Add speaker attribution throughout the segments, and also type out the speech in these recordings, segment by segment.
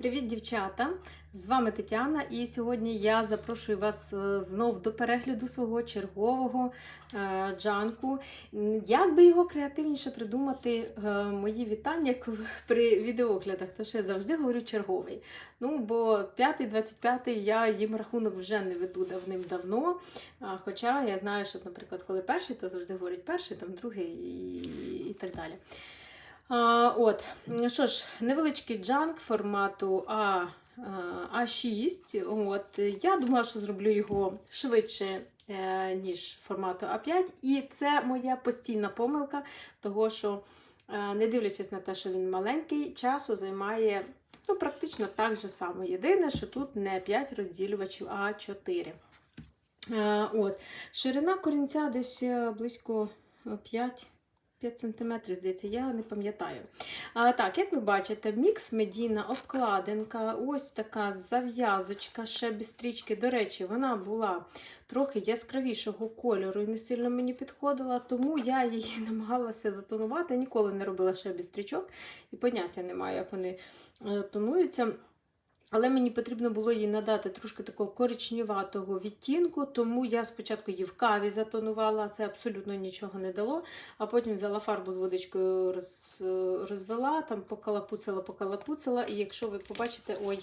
Speaker 1: Привіт, дівчата! З вами Тетяна, і сьогодні я запрошую вас е, знов до перегляду свого чергового е, джанку. Як би його креативніше придумати, е, мої вітання при відеоглядах, тому що я завжди говорю черговий. Ну, бо 5 25 я їм рахунок вже не веду давним-давно. Хоча я знаю, що, наприклад, коли перший, то завжди говорять перший, там другий і, і так далі. От, що ж, невеличкий джанк формату А, а, А6. От, я думала, що зроблю його швидше, е, ніж формату А5. І це моя постійна помилка, того що, е, не дивлячись на те, що він маленький, часу займає ну, практично так же само. Єдине, що тут не 5 розділювачів, а 4. Е, От. Ширина корінця десь близько е, 5 5 см, здається, я не пам'ятаю. А, так, як ви бачите, мікс медійна обкладинка, ось така зав'язочка, ще стрічки. До речі, вона була трохи яскравішого кольору і не сильно мені підходила, тому я її намагалася затонувати. Ніколи не робила ще стрічок і поняття немає, як вони е, тонуються. Але мені потрібно було їй надати трошки такого коричневатого відтінку, тому я спочатку її в каві затонувала, це абсолютно нічого не дало. А потім взяла фарбу з водичкою, роз, розвела, там покалапуцила, покалапуцила. І якщо ви побачите, ой.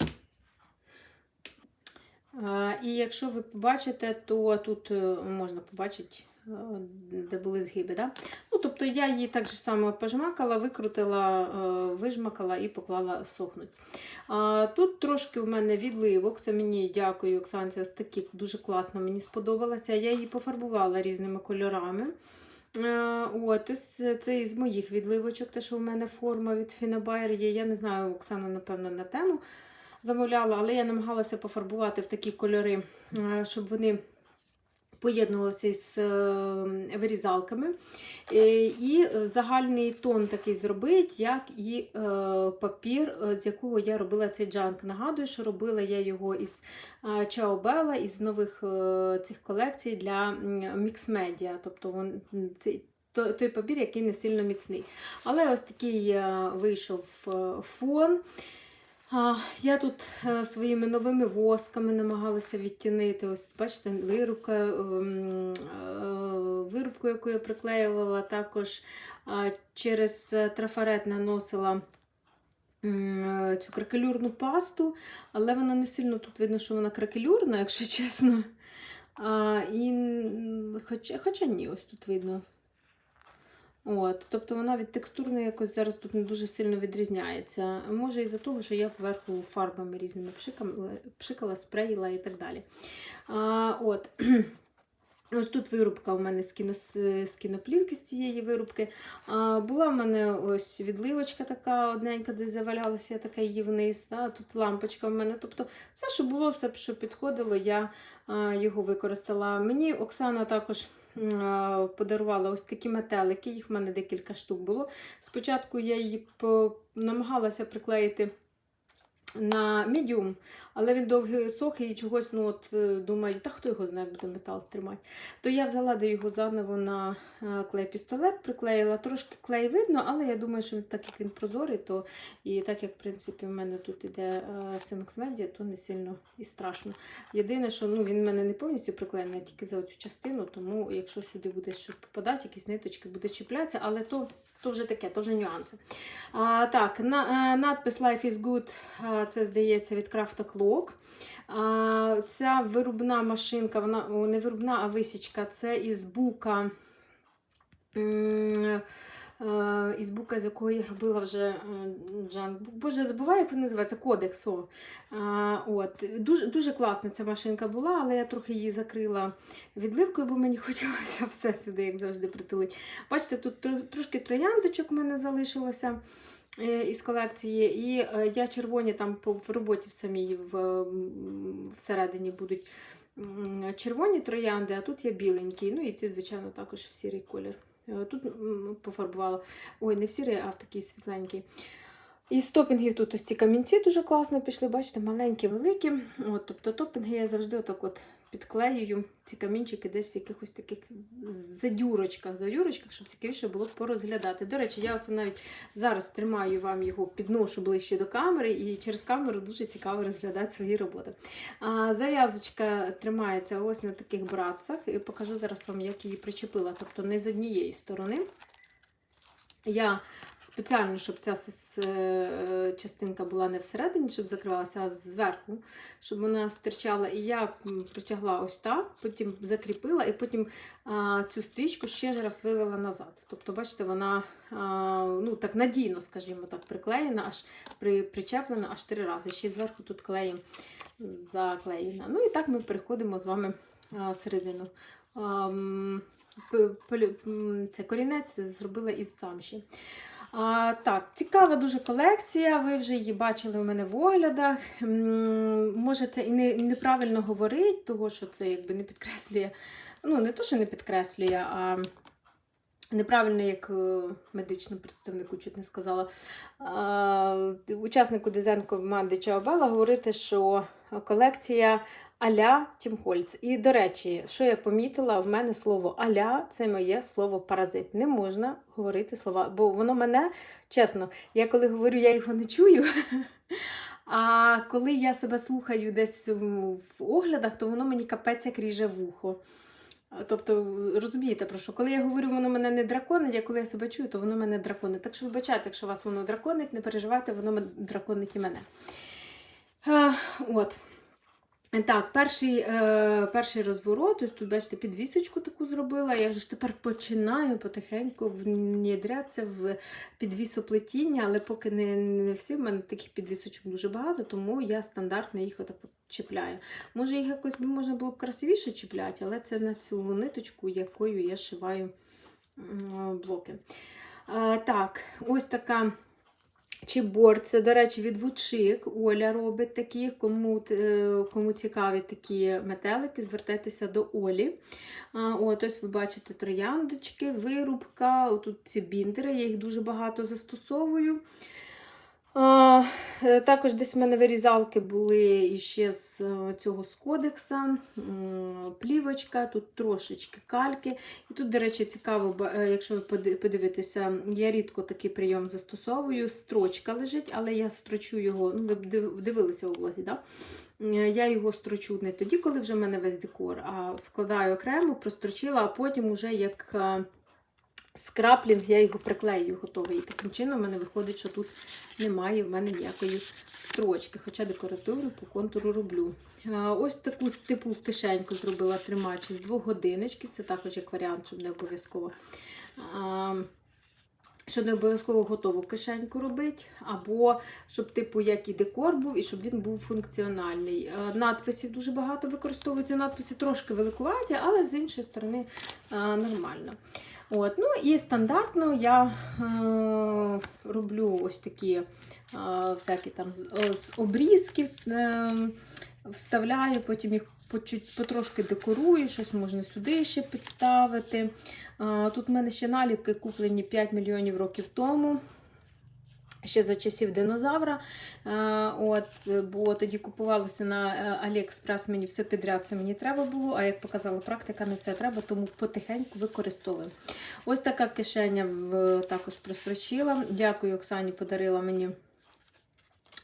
Speaker 1: А, І якщо ви побачите, то тут е, можна побачити, е, де були згиби. Да? Тобто я її так же само пожмакала, викрутила, е, вижмакала і поклала сохнуть. Тут трошки у мене відливок. Це мені дякую, Оксанці, ось такі дуже класно мені сподобалося. Я її пофарбувала різними кольорами. Е, От, ось це із моїх відливочок, те, що у мене форма від Фінабайр є. Я не знаю, Оксана, напевно, на тему замовляла, але я намагалася пофарбувати в такі кольори, е, щоб вони поєднувалися з е, вирізалками. Е, І загальний тон такий зробити, як і е, папір, з якого я робила цей джанк. Нагадую, що робила я його із Чаобела, із нових цих колекцій для мікс-медіа. Тобто той папір, який не сильно міцний. Але ось такий вийшов фон. Я тут е, своїми новими восками намагалася відтінити. Ось, бачите, вирубка, ем, е, вирубку, яку я приклеювала, також через е, трафарет наносила цю кракелюрну пасту, але вона не сильно тут видно, що вона кракелюрна, якщо чесно. А, і, хоча, хоча ні, ось тут видно. От, тобто вона від текстурної якось зараз тут не дуже сильно відрізняється. Може із-за того, що я поверху фарбами різними пшикала, пшикала спреїла і так далі. А, от. Ось тут вирубка у мене з, кіно, з кіноплівки з цієї вирубки. А, була в мене ось відливочка така одненька, де завалялася, я така її вниз. Да? Тут лампочка в мене. Тобто все, що було, все, що підходило, я а, його використала. Мені Оксана також подарувала ось такі метелики, їх в мене декілька штук було. Спочатку я її намагалася приклеїти на медіум, але він довгий сохий і чогось, ну от е, думаю, та хто його знає, як буде метал тримати. То я взяла де його заново на е, клей-пістолет, приклеїла. Трошки клей видно, але я думаю, що так як він прозорий, то і так як в принципі в мене тут іде е, все Медіа, то не сильно і страшно. Єдине, що ну, він в мене не повністю приклеєний, а тільки за цю частину, тому якщо сюди буде щось попадати, якісь ниточки буде чіплятися, але то. То вже таке, то вже нюанси. А, так, на, е, надпис Life is good, а, це здається від Craft Clock. Ця вирубна машинка, вона не вирубна, а висічка, це із бука. Е, Із бука, з якого я робила вже е, джанк. Боже, забуваю, як він називається, кодекс. О. От. Дуже, дуже класна ця машинка була, але я трохи її закрила відливкою, бо мені хотілося все сюди, як завжди, притулити. Бачите, тут трошки трояндочок у мене залишилося е, із колекції, і е, я червоні там в роботі в самій в, всередині будуть червоні троянди, а тут є біленькі. Ну і ці, звичайно, також в сірий колір. Е, Тут пофарбувала. Ой, не в сірий, а в такий світленький. Із топінгів тут ось ці камінці дуже класно пішли, бачите, маленькі, великі. От, тобто топінги я завжди отак от підклеюю ці камінчики десь в якихось таких задюрочках, задюрочках, щоб цікавіше було порозглядати. До речі, я оце навіть зараз тримаю вам його, підношу ближче до камери, і через камеру дуже цікаво розглядати свої роботи. А, зав'язочка тримається ось на таких братцах, і покажу зараз вам, як її причепила. Тобто не з однієї сторони. Я спеціально, щоб ця е, частинка була не всередині, щоб закривалася, а зверху, щоб вона стирчала. І я протягла ось так, потім закріпила, і потім а, цю стрічку ще раз вивела назад. Тобто, бачите, вона а, ну, так надійно, скажімо так, приклеєна, аж при, причеплена аж три рази. Ще зверху тут клеєм заклеєна. Ну і так ми переходимо з вами а, всередину. М, Це корінець зробила із замші. А, так, цікава дуже колекція. Ви вже її бачили у мене в оглядах. Може, це і не, неправильно говорить, того що це якби не підкреслює. Ну, не то, що не підкреслює, а неправильно, як е, медичному представнику чуть не сказала. А, учаснику дизайн команди Чаобела говорити, що колекція Аля Тімхольц. І, до речі, що я помітила, в мене слово аля це моє слово паразит. Не можна говорити слова, бо воно мене, чесно, я коли говорю, я його не чую. А коли я себе слухаю десь в оглядах, то воно мені капець як ріже вухо. Тобто, розумієте, про що? Коли я говорю, воно мене не драконить, а коли я себе чую, то воно мене драконить. Так що вибачайте, якщо вас воно драконить, не переживайте, воно драконить і мене. А, от. Так, перший, е, перший розворот, ось тут, бачите, підвісочку таку зробила. Я вже ж тепер починаю потихеньку внідрятися в підвісоплетіння, але поки не, не всі, в мене таких підвісочок дуже багато, тому я стандартно їх отак чіпляю. Може, їх якось можна було б красивіше чіпляти, але це на цю ниточку, якою я шиваю блоки. Е, так, ось така. Чібор, це, до речі, від Вучик. Оля робить такі. Кому, е, кому цікаві такі метелики, звертайтеся до Олі. От, ось ви бачите трояндочки, вирубка. Тут ці біндери, я їх дуже багато застосовую. А, е, також десь в мене вирізалки були іще з е, цього з кодекса, плівочка, тут трошечки кальки. І тут, до речі, цікаво, е, якщо ви подивитеся, я рідко такий прийом застосовую. Строчка лежить, але я строчу його. Ну, ви дивилися у влозі, так? Я його строчу не тоді, коли вже в мене весь декор, а складаю окремо, прострочила, а потім уже як скраплінг я його приклею готовий. І таким чином в мене виходить, що тут немає в мене ніякої строчки, хоча декоративну по контуру роблю. Ось таку типу кишеньку зробила тримач з двох годиночки. Це також як варіант, щоб не обов'язково. Що не обов'язково готову кишеньку робити, або щоб, типу, як і декор був, і щоб він був функціональний. Надписів дуже багато використовуються. Надписи трошки великуваті, але з іншої сторони нормально. От, ну і стандартно я е, роблю ось такі е, всякі там з, з обрізків, е, вставляю, потім їх почуть потрошки декорую, щось можна сюди ще підставити. Е, тут в мене ще наліпки куплені 5 мільйонів років тому. Ще за часів динозавра. Е, От, бо тоді купувалося на Аліекспрес. AliExpress, мені все підряд все мені треба було, а як показала практика, не все треба, тому потихеньку використовую. Ось така кишеня також просрочила. Дякую, Оксані подарила мені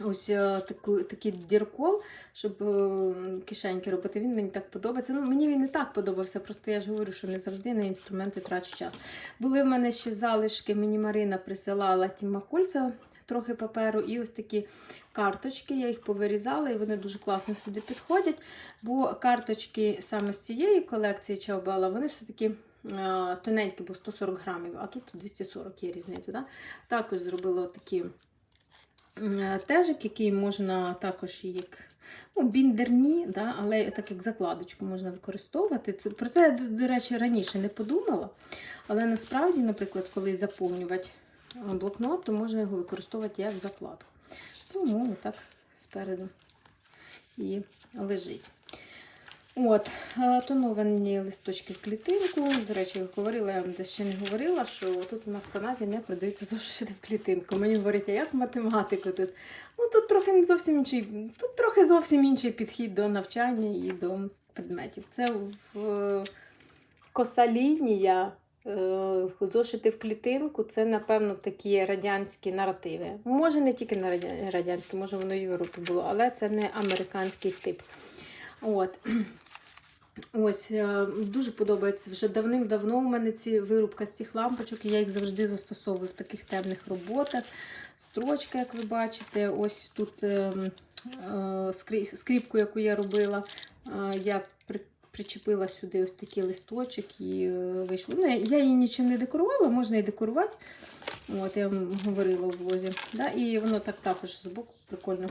Speaker 1: ось е, таку, такий діркол, щоб е, кишеньки робити. Він мені так подобається. Ну, мені він не так подобався, просто я ж говорю, що не завжди на інструменти трачу час. Були в мене ще залишки, мені Марина присилала Тіма Кольця, трохи паперу, і ось такі карточки. Я їх повирізала, і вони дуже класно сюди підходять. Бо карточки саме з цієї колекції Чаобела, вони все-таки е, тоненькі, бо 140 грамів, а тут 240 є різниця. Да? Також зробила такі тежик, який можна також як ну, біндерні, да? але так як закладочку можна використовувати. Про це я, до, до речі, раніше не подумала. Але насправді, наприклад, коли заповнювати е, блокнот, то можна його використовувати як закладку. Тому так спереду і лежить. От, е, тоновані листочки в клітинку. До речі, говорила, я вам десь ще не говорила, що тут у нас в Канаді не продаються зошити в клітинку. Мені говорять, а як математику тут? Ну тут трохи не зовсім інший, тут трохи зовсім інший підхід до навчання і до предметів. Це в е, коса лінія. е, Зошити в клітинку це, напевно, такі радянські наративи. Може, не тільки на радянські, може воно в Європі було, але це не американський тип. От. Ось, е, дуже подобається. Вже давним-давно у мене ці вирубка з цих лампочок, і я їх завжди застосовую в таких темних роботах. Строчка, як ви бачите, ось тут е, е, скрі- скріпку, яку я робила, е, я при, причепила сюди ось такий листочок і е, вийшло. Ну, я, її нічим не декорувала, можна і декорувати. От, я вам говорила в влозі. Да? І воно так також збоку прикольно,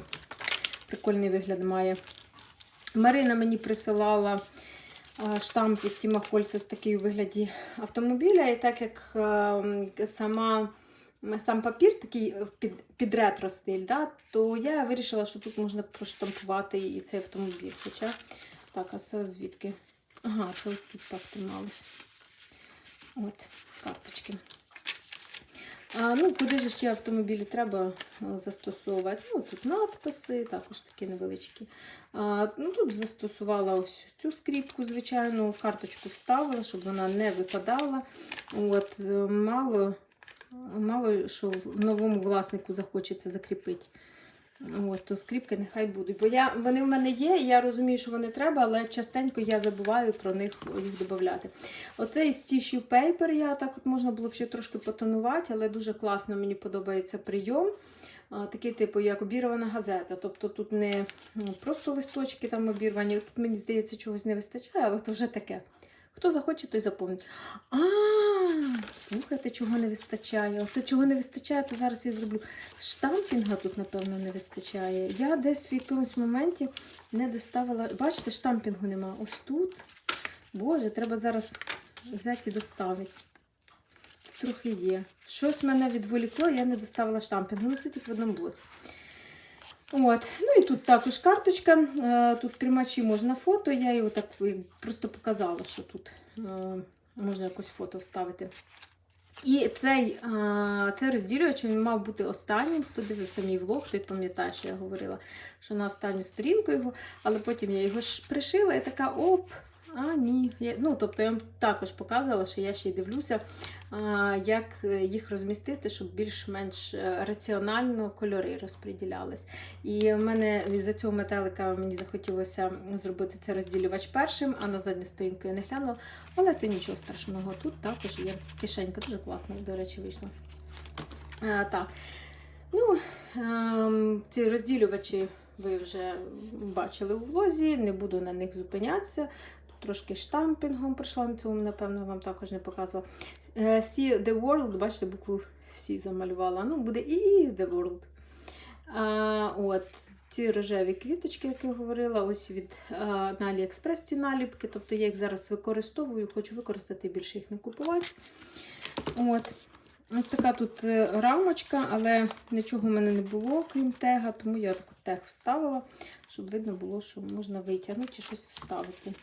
Speaker 1: прикольний вигляд має. Марина мені присилала а, штамп від Тіма Хольцес такий у вигляді автомобіля. І так як ем, сама, сам папір такий е, під, під ретро стиль, да, то я вирішила, що тут можна проштампувати і цей автомобіль. Хоча, так, а це звідки? Ага, це тут так трималось. От, карточки. А, ну, куди ж ще автомобілі треба застосовувати? Ну, тут надписи, також такі невеличкі. А, ну, тут застосувала ось цю скріпку, звичайно, карточку вставила, щоб вона не випадала. От, е, мало, мало що новому власнику захочеться закріпити. От, то скріпки нехай будуть. Бо я, вони в мене є, я розумію, що вони треба, але частенько я забуваю про них їх додати. Оцей з tissue paper, я так от можна було б ще трошки потонувати, але дуже класно мені подобається прийом. Такий типу, як обірвана газета. Тобто тут не ну, просто листочки там обірвані. Тут мені здається, чогось не вистачає, але то вже таке. Хто захоче, той заповнить. А, слухайте, чого не вистачає. Оце чого не вистачає, то зараз я зроблю. Штампінга тут, напевно, не вистачає. Я десь в якомусь моменті не доставила. Бачите, штампінгу нема. Ось тут. Боже, треба зараз взяти і доставити. Трохи є. Щось мене відволікло, я не доставила штампінг. Ну, це тільки в одному блоці. От. Ну і тут також карточка. Е, Тут тримачі можна фото. Я його так просто показала, що тут е, можна якось фото вставити. І цей, е, цей розділювач він мав бути останнім. Хто дивився мій влог, той пам'ятає, що я говорила, що на останню сторінку його, але потім я його пришила і така оп. А, ні. Я, ну, тобто я вам також показувала, що я ще й дивлюся, а, як е, їх розмістити, щоб більш-менш е, раціонально кольори розподілялись. І в мене за цього метелика мені захотілося зробити цей розділювач першим, а на задню сторінку я не глянула. Але то нічого страшного. Тут також є кишенька, дуже класно, до речі, вийшло. А, так. Ну, ем, ці розділювачі ви вже бачили у влозі, не буду на них зупинятися. Трошки штампінгом прийшла на цьому, напевно, вам також не показувала. Е, See the world, бачите, букву C замалювала. Ну, буде і the world. А, от. Ці рожеві квіточки, як я говорила, ось від а, на Аліекспрес ці наліпки. Тобто я їх зараз використовую, хочу використати більше їх не купувати. От. Ось така тут е, рамочка, але нічого в мене не було, крім тега, тому я таку тег вставила, щоб видно було, що можна витягнути і щось вставити.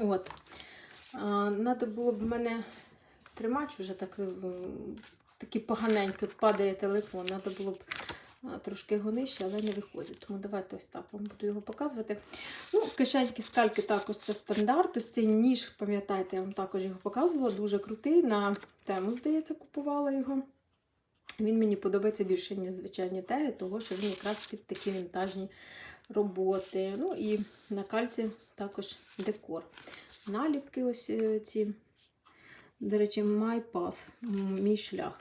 Speaker 1: От. Надо було б мене тримач вже так, е, такий поганенький, падає телефон. Треба було б трошки його нижче, але не виходить. Тому давайте ось так вам буду його показувати. Ну, кишеньки скальки також це стандарт. Ось цей ніж, пам'ятаєте, я вам також його показувала. Дуже крутий. На тему, здається, купувала його. Він мені подобається більше, ніж звичайні теги, того що він якраз під такі вінтажні роботи. Ну і на кальці також декор. Наліпки ось е, ці. До речі, My Path, мій шлях.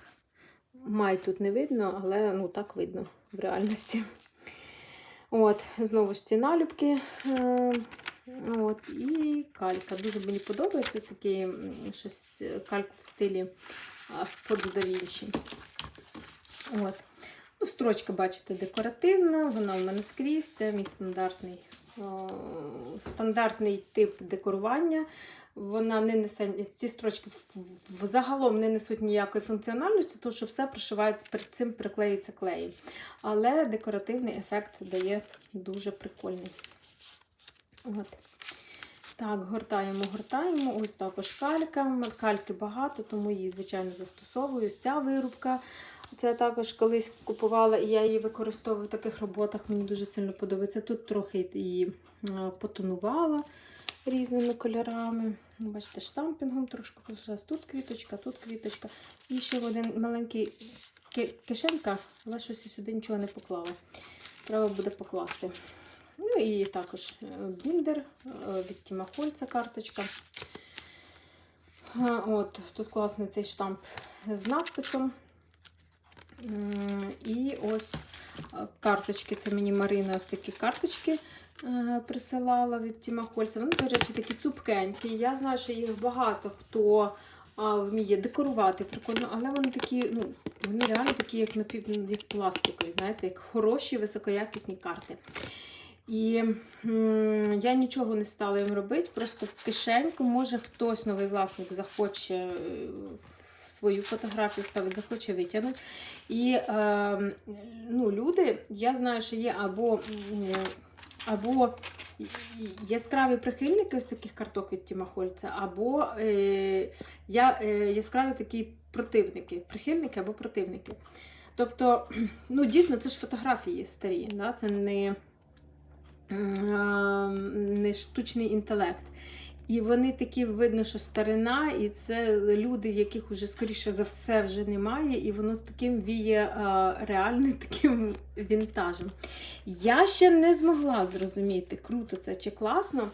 Speaker 1: Май тут не видно, але ну так видно в реальності. От, знову ж ці наліпки. Е, от, і калька. Дуже мені подобається такий щось е, кальку в стилі Фото да. От. Ну, строчка, бачите, декоративна, вона в мене скрізь. Це мій стандартний, о, стандартний тип декорування. Вона не несе, ці строчки загалом не несуть ніякої функціональності, тому що все прошивається перед цим приклеюється клеєм. Але декоративний ефект дає дуже прикольний. От. Так, гортаємо, гортаємо. Ось також калька. Кальки багато, тому її, звичайно, застосовую. Ось Ця вирубка. Це я також колись купувала, і я її використовую в таких роботах. Мені дуже сильно подобається. Тут трохи її е, потонувала різними кольорами. Бачите, штампінгом трошки пошла. Тут квіточка, тут квіточка. І ще один маленький ки- кишенька, але щось сюди нічого не поклала. Треба буде покласти. Ну і також е, біндер е, від Тіма Хольца карточка. От, тут класний цей штамп з надписом. І ось е, карточки. Це мені Марина ось такі карточки е, присилала від Тіма Хольца. Вони, до речі, такі цупкенькі. Я знаю, що їх багато хто вміє декорувати прикольно, але вони такі, ну, вони реально такі, як напів, як пластикові, знаєте, як хороші високоякісні карти. І я нічого не стала їм робити, просто в кишеньку. Може хтось новий власник захоче е, свою фотографію ставити, захоче витягнути. І е, ну, люди, я знаю, що є або, або яскраві прихильники ось таких карток від Тіма Хольца, або е, я, е, яскраві такі противники, прихильники або противники. Тобто, ну, дійсно, це ж фотографії старі, да? це не м, не штучний інтелект. І вони такі видно, що старина, і це люди, яких уже скоріше за все вже немає, і воно з таким віє реальним таким вінтажем. Я ще не змогла зрозуміти, круто це чи класно.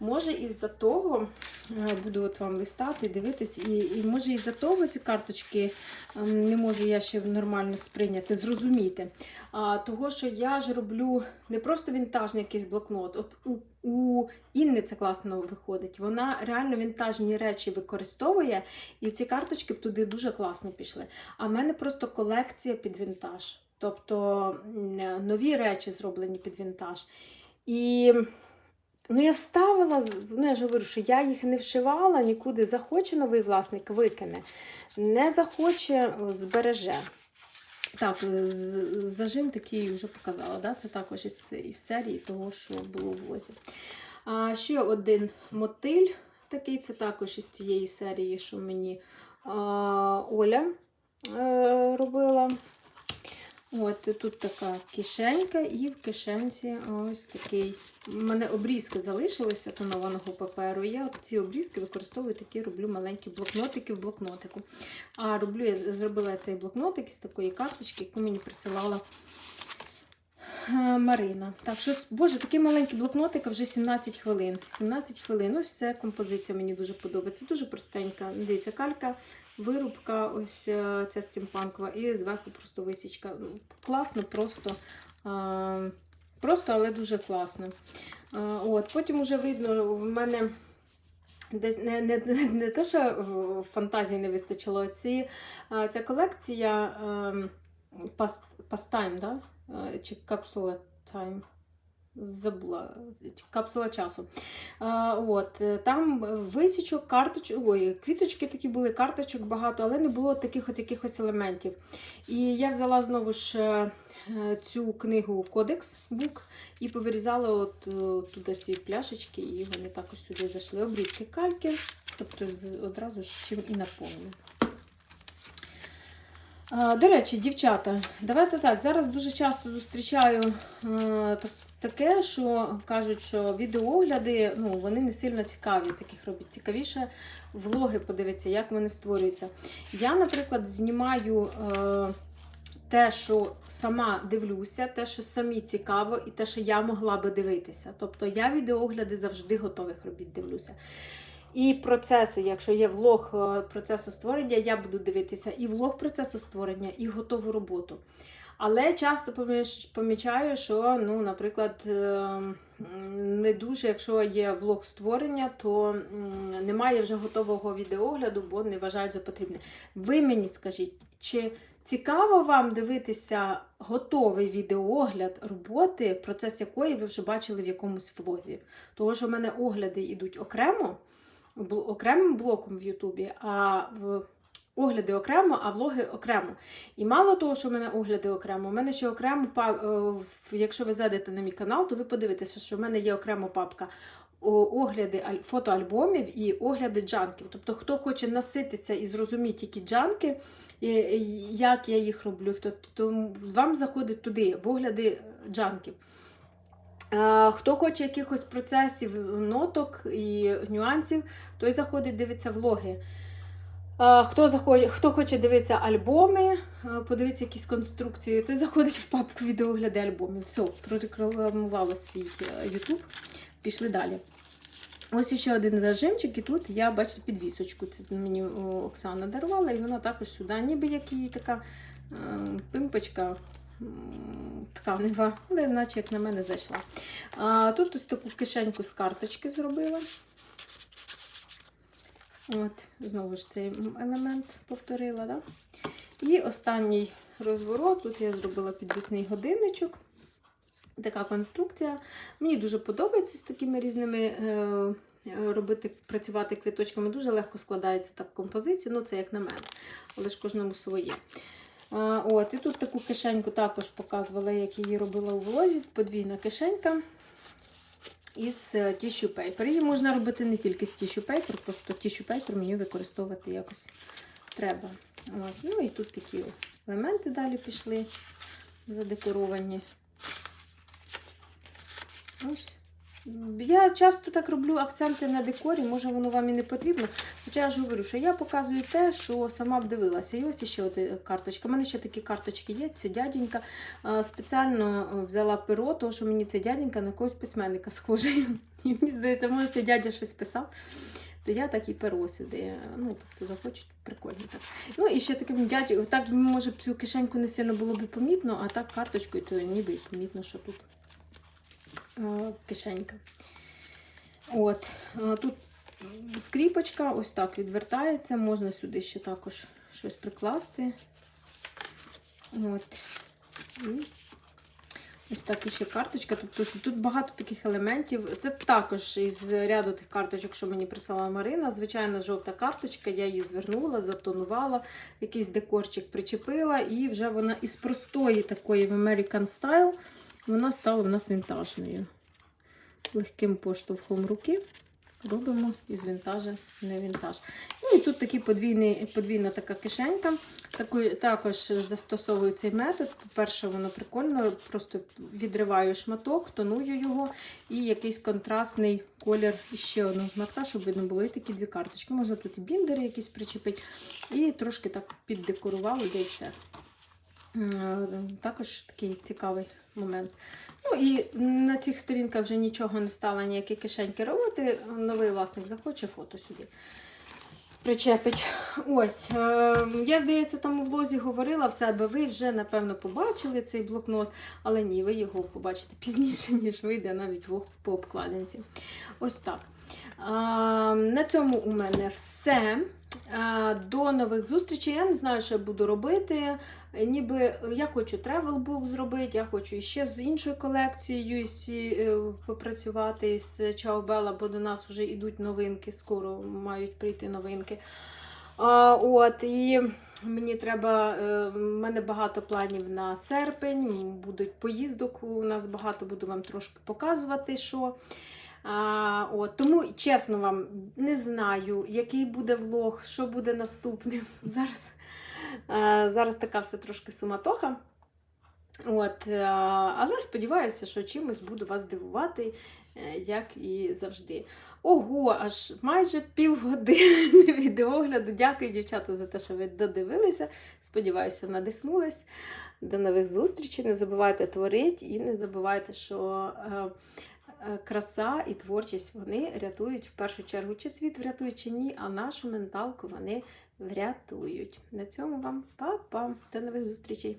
Speaker 1: Може, із-за того, е, буду от вам листати, дивитись, і, і може із-за того ці карточки ем, не можу я ще нормально сприйняти, зрозуміти. А, того, що я ж роблю не просто вінтажний якийсь блокнот. От у, у Інни це класно виходить. Вона реально вінтажні речі використовує, і ці карточки б туди дуже класно пішли. А в мене просто колекція під вінтаж. Тобто нові речі зроблені під вінтаж. І ну, я вставила, ну я ж говорю, що я їх не вшивала нікуди. Захоче новий власник, викине. Не захоче, збереже. Так, з- зажим такий вже показала. Да? Це також із, із серії того, що було в возі. А ще один мотиль такий, це також із тієї серії, що мені а, Оля а, робила. От тут така кишенька, і в кишенці ось такий. У мене обрізки залишилися тонованого паперу. Я ці обрізки використовую такі, роблю маленькі блокнотики в блокнотику. А роблю я зробила цей блокнотик з такої карточки, яку мені присилала е, Марина. Так, що, боже, такий маленький блокнотик, вже 17 хвилин. 17 хвилин. Ось ця композиція мені дуже подобається. Дуже простенька. Дивіться, калька, вирубка, ось е, ця стімпанкова, і зверху просто висічка. Ну, Класно, просто. Просто, але дуже класно. От, потім вже видно, в мене десь не, не, не, те, що фантазії не вистачило. Ці, ця колекція Past, Past Time, да? Е, чи Capsule Time. Забула капсула часу. А, от, е, там висічок, карточок, ой, квіточки такі були, карточок багато, але не було таких от якихось елементів. І я взяла знову ж е, цю книгу Кодекс Бук і повирізала от, е, туди ці пляшечки, і вони також сюди зайшли. Обрізки кальки, тобто одразу ж чим і наповню. До речі, дівчата, давайте так. Зараз дуже часто зустрічаю таке, що кажуть, що відеоогляди ну, вони не сильно цікаві, таких робить. Цікавіше влоги подивитися, як вони створюються. Я, наприклад, знімаю е, те, що сама дивлюся, те, що самі цікаво, і те, що я могла би дивитися. Тобто я відеоогляди завжди готових робіт дивлюся. І процеси, якщо є влог е, процесу створення, я буду дивитися і влог процесу створення, і готову роботу. Але часто помічаю, що, ну, наприклад, е, не дуже, якщо є влог створення, то немає вже готового відеогляду, бо не вважають за потрібне. Ви мені скажіть, чи цікаво вам дивитися готовий відеогляд роботи, процес якої ви вже бачили в якомусь влозі? Того, що в мене огляди йдуть окремо, окремим блоком в Ютубі, а в огляди окремо, а влоги окремо. І мало того, що в мене огляди окремо, у мене ще окремо, е, в- якщо ви зайдете на мій канал, то ви подивитеся, що в мене є окремо папка огляди фотоальбомів і огляди джанків. Тобто, хто хоче насититися і зрозуміти які джанки, як я їх роблю, хто то вам заходить туди, в огляди джанків. Хто хоче якихось процесів, ноток і нюансів, той заходить, дивиться влоги. А, Хто, захоче, хто хоче дивитися альбоми, подивитися якісь конструкції, той заходить в папку відеогляди альбомів. Все, прорекламувала свій е, YouTube. Пішли далі. Ось ще один зажимчик, і тут я бачу підвісочку. Це мені Оксана дарувала, і вона також сюди, ніби як її така е, пимпочка тканева, але наче як на мене зайшла. Тут ось таку кишеньку з карточки зробила. От, знову ж цей елемент повторила. Да? І останній розворот. Тут я зробила підвісний годинничок. Така конструкція. Мені дуже подобається з такими різними е, е, робити, працювати квіточками. Дуже легко складається так композиція. Ну, це як на мене, але ж кожному своє. От, і тут таку кишеньку також показувала, як її робила у влозі. Подвійна кишенька із е, пейпер. Її можна робити не тільки з tissue пейпер, просто tissue пейпер мені використовувати якось треба. От. Ну і тут такі елементи далі пішли задекоровані. Ось. Я часто так роблю акценти на декорі, може воно вам і не потрібно. Хоча я ж говорю, що я показую те, що сама б дивилася. І ось ще одна карточка. У мене ще такі карточки є. Це дяденька. Спеціально взяла перо, тому що мені ця дяденька на когось письменника схожий. І мені здається, може це дядя щось писав. То я так і перо сюди. Ну, тобто захочуть, прикольно так. Ну і ще таким дядю, так може б цю кишеньку не сильно було б помітно, а так карточкою, то ніби помітно, що тут е, кишенька. От, е, тут скріпочка ось так відвертається, можна сюди ще також щось прикласти. От. Ось так іще карточка. Тобто тут багато таких елементів. Це також із ряду тих карточок, що мені прислала Марина. Звичайна жовта карточка, я її звернула, затонувала, якийсь декорчик причепила, і вже вона із простої такої в American Style вона стала в нас вінтажною. Легким поштовхом руки робимо із вінтажа не вінтаж. Ну і тут такий подвійний, подвійна така кишенька. Таку, також застосовую цей метод. По-перше, воно прикольно, просто відриваю шматок, тоную його і якийсь контрастний колір ще одного шматка, щоб видно було і такі дві карточки. Можна тут і біндери якісь причепити, і трошки так піддекорували, де і все. М, Також такий цікавий момент. Ну і на цих сторінках вже нічого не стало, ніякі кишеньки робити. Новий власник захоче фото сюди. Причепить. Ось. Е, я, здається, там у влозі говорила в себе. Ви вже, напевно, побачили цей блокнот, але ні, ви його побачите пізніше, ніж вийде навіть влог по обкладинці. Ось так. Е, на цьому у мене все. Е, До нових зустрічей. Я не знаю, що я буду робити. Ніби я хочу тревел-бук зробити, я хочу ще з іншою колекцією е, попрацювати з Чаобела, бо до нас вже йдуть новинки, скоро мають прийти новинки. А, от, і мені треба, е, в мене багато планів на серпень, будуть поїздок, у нас багато буду вам трошки показувати, що. А, от, тому, чесно вам, не знаю, який буде влог, що буде наступним. Зараз, е, зараз така все трошки суматоха. От, е, але сподіваюся, що чимось буду вас дивувати, е, як і завжди. Ого, аж майже півгодини відеогляду. Дякую, дівчата, за те, що ви додивилися. Сподіваюся, надихнулись. До нових зустрічей. Не забувайте творити і не забувайте, що краса і творчість вони рятують в першу чергу. Чи світ врятують, чи ні, а нашу менталку вони врятують. На цьому вам па-па. До нових зустрічей!